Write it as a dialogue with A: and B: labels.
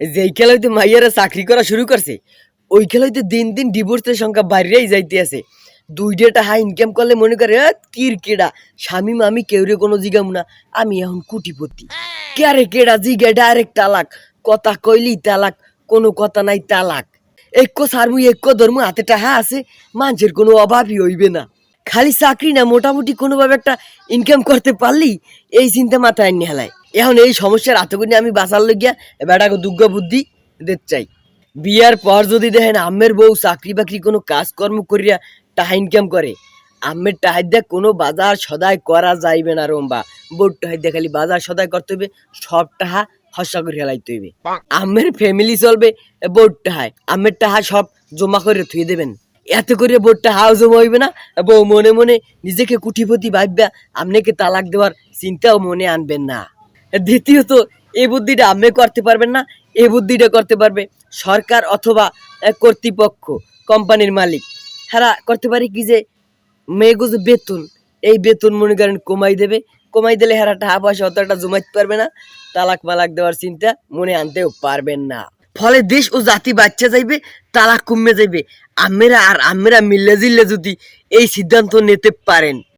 A: যেই খেলাইতে মাইয়ারা চাকরি করা শুরু করছে ওই খেলাইতে দিন দিন ডিভোর্সের সংখ্যা বাইরেই যাইতে আছে। দুই ডেটা টাকা ইনকাম করলে মনে করে "এ, কির কেডা? স্বামী মামি কেউরে কোনো জিগাম না। আমি এখন কুটিপতি। কেরে কেডা জিগা ডাইরেক্ট তালাক? কথা কইলি তালাক কোনো কথা নাই তালাক। এক সারমু এক ধর্ম হাতে টাকা আছে মানুষের কোনো অভাবই হইবে না। খালি চাকরি না মোটামুটি কোনোভাবে একটা ইনকাম করতে পারলি এই চিন্তা মাথায় নিয়ে হেলায়। এখন এই সমস্যার আতঙ্ক আমি বাঁচার লইয়া বেটাকে দুর্গ বুদ্ধি দিতে চাই। বিয়ার পর যদি দেখেন আম্মের বউ চাকরি বাকরি কোনো কাজকর্ম করিয়া টাকা ইনকাম করে, আম্মের টাহাই দিয়ে কোনো বাজার সদাই করা যাইবে না রম্বা বোর টাহাই দিয়ে খালি বাজার সদাই করতে হইবে, সব টাহা হসা করে হেলাইতে হইবে। আম্মের ফ্যামিলি চলবে বোর টাহায় আম্মের টাহা সব জমা করে থুয়ে দেবেন। এত করে বোর্ডটা হাও জমা হইবে না বউ মনে মনে নিজেকে কুটিপতি ভাববা আপনাকে তালাক দেওয়ার চিন্তাও মনে আনবেন না। দ্বিতীয়ত এই বুদ্ধিটা আপনি করতে পারবেন না এই বুদ্ধিটা করতে পারবে সরকার অথবা কর্তৃপক্ষ, কোম্পানির মালিক। হ্যাঁ করতে পারে কি যে মেয়েগো যে বেতন, এই বেতন মনে করেন কমাই দেবে, কমাই দিলে হেরা টাকা পয়সা অতটা জমাইতে পারবে না, তালাক মালাক দেওয়ার চিন্তা মনে আনতেও পারবেন না। ফলে দেশ ও জাতি বাচ্চা যাইবে, তালাক কমে যাইবে। আমেরা আর আমেরা মিল্লে জিল্লে যদি এই সিদ্ধান্ত নিতে পারেন।